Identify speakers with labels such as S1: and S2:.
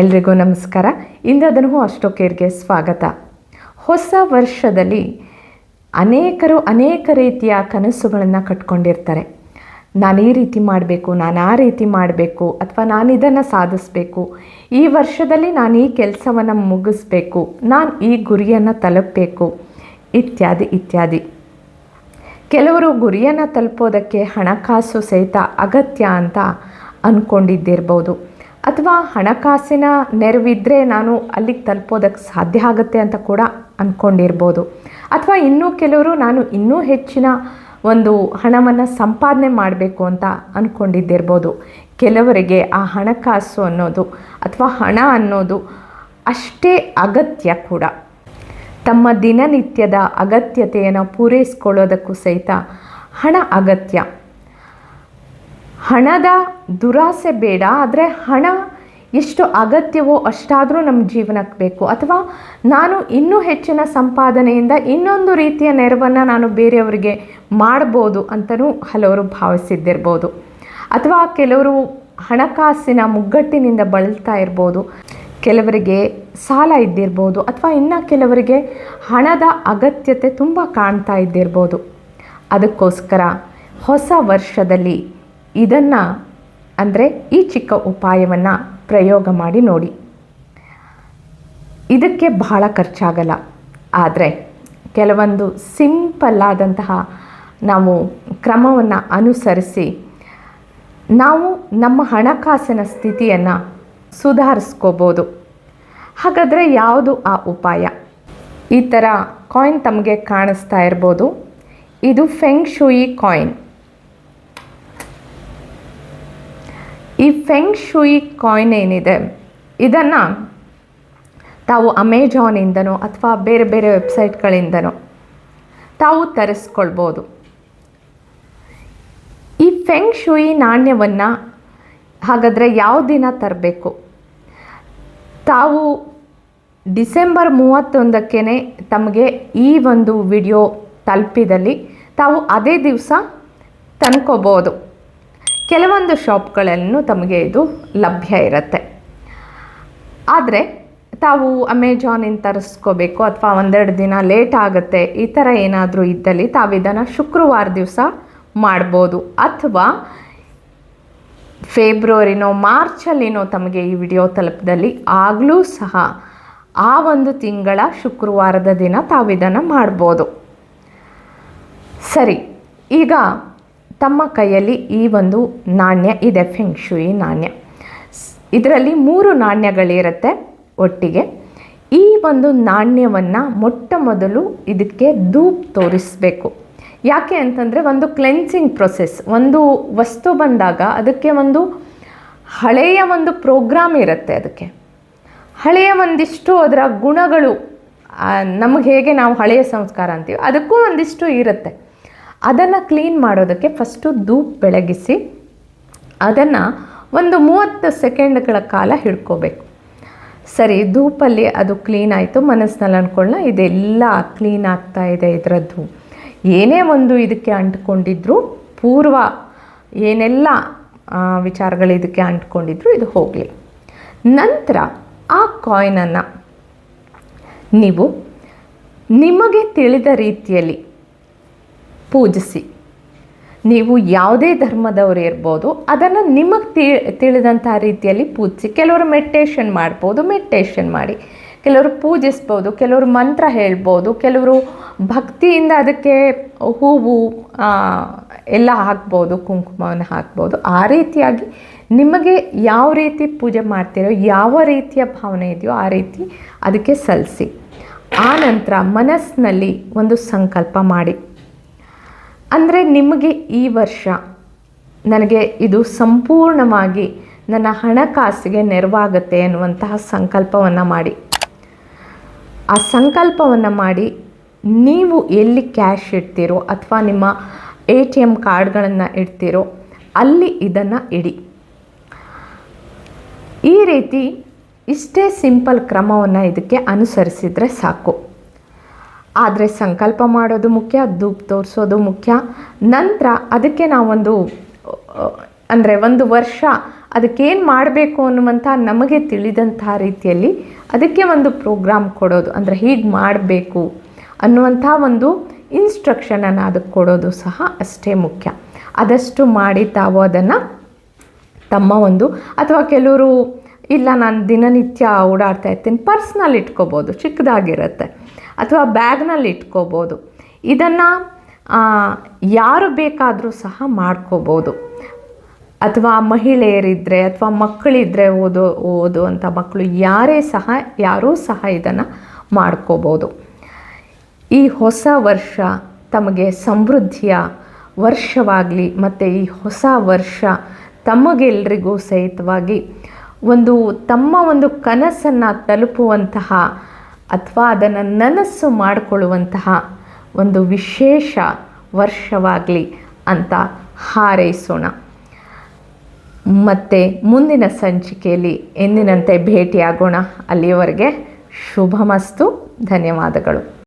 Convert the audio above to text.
S1: ಎಲ್ರಿಗೂ ನಮಸ್ಕಾರ. ಇಂದ್ರಧನು ಅಷ್ಟೋ ಕೇರ್ಗೆ ಸ್ವಾಗತ. ಹೊಸ ವರ್ಷದಲ್ಲಿ ಅನೇಕರು ಅನೇಕ ರೀತಿಯ ಕನಸುಗಳನ್ನು ಕಟ್ಕೊಂಡಿರ್ತಾರೆ. ನಾನು ಈ ರೀತಿ ಮಾಡಬೇಕು, ನಾನು ಆ ರೀತಿ ಮಾಡಬೇಕು, ಅಥವಾ ನಾನು ಇದನ್ನು ಸಾಧಿಸಬೇಕು. ಈ ವರ್ಷದಲ್ಲಿ ನಾನು ಈ ಕೆಲಸವನ್ನು ಮುಗಿಸ್ಬೇಕು, ನಾನು ಈ ಗುರಿಯನ್ನು ತಲುಪಬೇಕು, ಇತ್ಯಾದಿ ಇತ್ಯಾದಿ. ಕೆಲವರು ಗುರಿಯನ್ನು ತಲುಪೋದಕ್ಕೆ ಹಣಕಾಸು ಸಹಿತ ಅಗತ್ಯ ಅಂತ ಅಂದ್ಕೊಂಡಿದ್ದಿರ್ಬೋದು ಅಥವಾ ಹಣಕಾಸಿನ ನೆರವಿದ್ದರೆ ನಾನು ಅಲ್ಲಿಗೆ ತಲುಪೋದಕ್ಕೆ ಸಾಧ್ಯ ಆಗುತ್ತೆ ಅಂತ ಕೂಡ ಅಂದ್ಕೊಂಡಿರ್ಬೋದು ಅಥವಾ ಇನ್ನೂ ಕೆಲವರು ನಾನು ಇನ್ನೂ ಹೆಚ್ಚಿನ ಒಂದು ಹಣವನ್ನು ಸಂಪಾದನೆ ಮಾಡಬೇಕು ಅಂತ ಅಂದ್ಕೊಂಡಿದ್ದಿರ್ಬೋದು ಕೆಲವರಿಗೆ ಆ ಹಣಕಾಸು ಅನ್ನೋದು ಅಥವಾ ಹಣ ಅನ್ನೋದು ಅಷ್ಟೇ ಅಗತ್ಯ ಕೂಡ. ತಮ್ಮ ದಿನನಿತ್ಯದ ಅಗತ್ಯತೆಯನ್ನು ಪೂರೈಸ್ಕೊಳ್ಳೋದಕ್ಕೂ ಸಹಿತ ಹಣ ಅಗತ್ಯ. ಹಣದ ದುರಾಸೆ ಬೇಡ, ಆದರೆ ಹಣ ಎಷ್ಟು ಅಗತ್ಯವೋ ಅಷ್ಟಾದರೂ ನಮ್ಮ ಜೀವನಕ್ಕೆ ಬೇಕು. ಅಥವಾ ನಾನು ಇನ್ನೂ ಹೆಚ್ಚಿನ ಸಂಪಾದನೆಯಿಂದ ಇನ್ನೊಂದು ರೀತಿಯ ನೆರವನ್ನು ನಾನು ಬೇರೆಯವರಿಗೆ ಮಾಡ್ಬೋದು ಅಂತಲೂ ಹಲವರು ಭಾವಿಸಿದ್ದಿರ್ಬೋದು. ಅಥವಾ ಕೆಲವರು ಹಣಕಾಸಿನ ಮುಗ್ಗಟ್ಟಿನಿಂದ ಬಳಲ್ತಾ ಇರ್ಬೋದು. ಕೆಲವರಿಗೆ ಸಾಲ ಇದ್ದಿರ್ಬೋದು, ಅಥವಾ ಇನ್ನು ಕೆಲವರಿಗೆ ಹಣದ ಅಗತ್ಯತೆ ತುಂಬ ಕಾಣ್ತಾ ಇದ್ದಿರ್ಬೋದು. ಅದಕ್ಕೋಸ್ಕರ ಹೊಸ ವರ್ಷದಲ್ಲಿ ಇದನ್ನು ಅಂದರೆ ಈ ಚಿಕ್ಕ ಉಪಾಯವನ್ನು ಪ್ರಯೋಗ ಮಾಡಿ ನೋಡಿ. ಇದಕ್ಕೆ ಬಹಳ ಖರ್ಚಾಗಲ್ಲ. ಆದರೆ ಕೆಲವೊಂದು ಸಿಂಪಲ್ ಆದಂತಹ ನಾವು ಕ್ರಮವನ್ನು ಅನುಸರಿಸಿ ನಾವು ನಮ್ಮ ಹಣಕಾಸಿನ ಸ್ಥಿತಿಯನ್ನು ಸುಧಾರಿಸ್ಕೋಬೋದು. ಹಾಗಾದರೆ ಯಾವುದು ಆ ಉಪಾಯ? ಈ ಥರ ಕಾಯಿನ್ ತಮಗೆ ಕಾಣಿಸ್ತಾ ಇರ್ಬೋದು. ಇದು ಫೆಂಗ್ ಶೂಯಿ ಕಾಯಿನ್ ಈ ಫೆಂಗ್ ಶೂಯಿ ಕಾಯಿನ್ ಏನಿದೆ, ಇದನ್ನು ತಾವು ಅಮೆಜಾನಿಂದನೋ ಅಥವಾ ಬೇರೆ ಬೇರೆ ವೆಬ್ಸೈಟ್ಗಳಿಂದನೋ ತಾವು ತರಿಸ್ಕೊಳ್ಬೋದು. ಈ ಫೆಂಗ್ ಶೂಯಿ ನಾಣ್ಯವನ್ನು ಹಾಗಾದರೆ ಯಾವ ದಿನ ತರಬೇಕು? ತಾವು ಡಿಸೆಂಬರ್ ಮೂವತ್ತೊಂದಕ್ಕೇ ತಮಗೆ ಈ ಒಂದು ವಿಡಿಯೋ ತಲುಪಿದಲ್ಲಿ ತಾವು ಅದೇ ದಿವಸ ತಂದ್ಕೋಬೋದು. ಕೆಲವೊಂದು ಶಾಪ್ಗಳಲ್ಲೂ ತಮಗೆ ಇದು ಲಭ್ಯ ಇರುತ್ತೆ. ಆದರೆ ತಾವು ಅಮೆಜಾನಿಂದ ತರಿಸ್ಕೋಬೇಕು ಅಥವಾ ಒಂದೆರಡು ದಿನ ಲೇಟ್ ಆಗುತ್ತೆ, ಈ ಥರ ಏನಾದರೂ ಇದ್ದಲ್ಲಿ ತಾವು ಇದನ್ನು ಶುಕ್ರವಾರ ದಿವಸ ಮಾಡ್ಬೋದು. ಅಥವಾ ಫೆಬ್ರವರಿನೋ, ಮಾರ್ಚಲ್ಲಿನೋ ತಮಗೆ ಈ ವಿಡಿಯೋ ತಲುಪದಲ್ಲಿ ಆಗಲೂ ಸಹ ಆ ಒಂದು ತಿಂಗಳ ಶುಕ್ರವಾರದ ದಿನ ತಾವು ಇದನ್ನು ಮಾಡ್ಬೋದು. ಸರಿ, ಈಗ ತಮ್ಮ ಕೈಯಲ್ಲಿ ಈ ಒಂದು ನಾಣ್ಯ ಇದೆ ಫೆಂಗ್ಶುಯಿ ನಾಣ್ಯ. ಇದರಲ್ಲಿ ಮೂರು ನಾಣ್ಯಗಳಿರುತ್ತೆ ಒಟ್ಟಿಗೆ. ಈ ಒಂದು ನಾಣ್ಯವನ್ನು ಮೊಟ್ಟ ಮೊದಲು ಇದಕ್ಕೆ ಧೂಪ್ ತೋರಿಸಬೇಕು. ಯಾಕೆ ಅಂತಂದರೆ ಒಂದು ಕ್ಲೆನ್ಸಿಂಗ್ ಪ್ರೊಸೆಸ್ ಒಂದು ವಸ್ತು ಬಂದಾಗ ಅದಕ್ಕೆ ಒಂದು ಹಳೆಯ ಒಂದು ಪ್ರೋಗ್ರಾಮ್ ಇರುತ್ತೆ ಅದಕ್ಕೆ. ಹಳೆಯ ಒಂದಿಷ್ಟು ಅದರ ಗುಣಗಳು ನಮಗೆ ಹೇಗೆ ನಾವು ಹಳೆಯ ಸಂಸ್ಕಾರ ಅಂತೀವಿ ಅದಕ್ಕೂ ಒಂದಿಷ್ಟು ಇರುತ್ತೆ. ಅದನ್ನು ಕ್ಲೀನ್ ಮಾಡೋದಕ್ಕೆ ಫಸ್ಟು ಧೂಪ್ ಬೆಳಗಿಸಿ, ಅದನ್ನು ಒಂದು ಮೂವತ್ತು ಸೆಕೆಂಡ್ಗಳ ಕಾಲ ಹಿಡ್ಕೋಬೇಕು. ಸರಿ, ಧೂಪಲ್ಲಿ ಅದು ಕ್ಲೀನ್ ಆಯಿತು, ಮನಸ್ಸಿನಲ್ಲಿ ಅಂದ್ಕೊಳ್ಳ ಇದೆಲ್ಲ ಕ್ಲೀನ್ ಆಗ್ತಾ ಇದೆ ಇದರದ್ದು. ಏನೇ ಒಂದು ಇದಕ್ಕೆ ಅಂಟ್ಕೊಂಡಿದ್ರು, ಪೂರ್ವ ಏನೆಲ್ಲ ವಿಚಾರಗಳು ಇದಕ್ಕೆ ಅಂಟ್ಕೊಂಡಿದ್ರು, ಇದು ಹೋಗಲಿ. ನಂತರ ಆ ಕಾಯಿನನ್ನು ನೀವು ನಿಮಗೆ ತಿಳಿದ ರೀತಿಯಲ್ಲಿ ಪೂಜಿಸಿ. ನೀವು ಯಾವುದೇ ಧರ್ಮದವರು ಇರ್ಬೋದು, ಅದನ್ನು ನಿಮಗೆ ತಿ, ತಿಳಿದಂಥ ರೀತಿಯಲ್ಲಿ ಪೂಜಿಸಿ. ಕೆಲವರು ಮೆಡಿಟೇಷನ್ ಮಾಡ್ಬೋದು ಮೆಡಿಟೇಷನ್ ಮಾಡಿ. ಕೆಲವರು ಪೂಜಿಸ್ಬೋದು, ಕೆಲವರು ಮಂತ್ರ ಹೇಳ್ಬೋದು, ಕೆಲವರು ಭಕ್ತಿಯಿಂದ ಅದಕ್ಕೆ ಹೂವು ಎಲ್ಲ ಹಾಕ್ಬೋದು, ಕುಂಕುಮವನ್ನು ಹಾಕ್ಬೋದು. ಆ ರೀತಿಯಾಗಿ ನಿಮಗೆ ಯಾವ ರೀತಿ ಪೂಜೆ ಮಾಡ್ತೀರೋ, ಯಾವ ರೀತಿಯ ಭಾವನೆ ಇದೆಯೋ ಆ ರೀತಿ ಅದಕ್ಕೆ ಸಲ್ಲಿಸಿ. ಆ ನಂತರ ಮನಸ್ಸಿನಲ್ಲಿ ಒಂದು ಸಂಕಲ್ಪ ಮಾಡಿ. ಅಂದರೆ ನಿಮಗೆ ಈ ವರ್ಷ ನನಗೆ ಇದು ಸಂಪೂರ್ಣವಾಗಿ ನನ್ನ ಹಣಕಾಸಿಗೆ ನೆರವಾಗುತ್ತೆ ಅನ್ನುವಂತಹ ಸಂಕಲ್ಪವನ್ನು ಮಾಡಿ. ಆ ಸಂಕಲ್ಪವನ್ನು ಮಾಡಿ ನೀವು ಎಲ್ಲಿ ಕ್ಯಾಶ್ ಇಡ್ತೀರೋ ಅಥವಾ ನಿಮ್ಮ ಎ ಟಿ ಎಂ ಕಾರ್ಡ್ಗಳನ್ನು ಇಡ್ತೀರೋ ಅಲ್ಲಿ ಇದನ್ನು ಇಡಿ. ಈ ರೀತಿ ಇಷ್ಟೇ ಸಿಂಪಲ್ ಕ್ರಮವನ್ನು ಇದಕ್ಕೆ ಅನುಸರಿಸಿದರೆ ಸಾಕು. ಆದರೆ ಸಂಕಲ್ಪ ಮಾಡೋದು ಮುಖ್ಯ, ಧೂಪ್ ತೋರಿಸೋದು ಮುಖ್ಯ. ನಂತರ ಅದಕ್ಕೆ ನಾವೊಂದು ಅಂದರೆ ಒಂದು ವರ್ಷ ಅದಕ್ಕೇನು ಮಾಡಬೇಕು ಅನ್ನುವಂಥ ನಮಗೆ ತಿಳಿದಂಥ ರೀತಿಯಲ್ಲಿ ಅದಕ್ಕೆ ಒಂದು ಪ್ರೋಗ್ರಾಮ್ ಕೊಡೋದು. ಅಂದರೆ ಹೀಗೆ ಮಾಡಬೇಕು ಅನ್ನುವಂಥ ಒಂದು ಇನ್ಸ್ಟ್ರಕ್ಷನನ್ನು ಅದಕ್ಕೆ ಕೊಡೋದು ಸಹ ಅಷ್ಟೇ ಮುಖ್ಯ. ಅದಷ್ಟು ಮಾಡಿ ತಾವು ಅದನ್ನು ತಮ್ಮ ಒಂದು, ಅಥವಾ ಕೆಲವರು, ಇಲ್ಲ ನಾನು ದಿನನಿತ್ಯ ಓಡಾಡ್ತಾ ಇರ್ತೀನಿ, ಪರ್ಸ್ನಲ್ ಇಟ್ಕೋಬೋದು, ಚಿಕ್ಕದಾಗಿರುತ್ತೆ. ಅಥವಾ ಬ್ಯಾಗ್ನಲ್ಲಿ ಇಟ್ಕೋಬೋದು. ಇದನ್ನು ಯಾರು ಬೇಕಾದರೂ ಸಹ ಮಾಡ್ಕೋಬೋದು. ಅಥವಾ ಮಹಿಳೆಯರಿದ್ದರೆ ಅಥವಾ ಮಕ್ಕಳಿದ್ದರೆ ಓದೋ ಓದುವಂಥ ಮಕ್ಕಳು ಯಾರೇ ಸಹ, ಯಾರೂ ಸಹ ಇದನ್ನು ಮಾಡ್ಕೋಬೋದು. ಈ ಹೊಸ ವರ್ಷ ತಮಗೆ ಸಮೃದ್ಧಿಯ ವರ್ಷವಾಗಲಿ ಮತ್ತು ಈ ಹೊಸ ವರ್ಷ ತಮಗೆಲ್ರಿಗೂ ಸಹಿತವಾಗಿ ಒಂದು ತಮ್ಮ ಒಂದು ಕನಸನ್ನು ತಲುಪುವಂತಹ ಅಥವಾ ಅದನ್ನು ನನಸು ಮಾಡಿಕೊಳ್ಳುವಂತಹ ಒಂದು ವಿಶೇಷ ವರ್ಷವಾಗಲಿ ಅಂತ ಹಾರೈಸೋಣ. ಮತ್ತು ಮುಂದಿನ ಸಂಚಿಕೆಯಲ್ಲಿ ಎಂದಿನಂತೆ ಭೇಟಿಯಾಗೋಣ. ಅಲ್ಲಿಯವರೆಗೆ ಶುಭಮಸ್ತು, ಧನ್ಯವಾದಗಳು.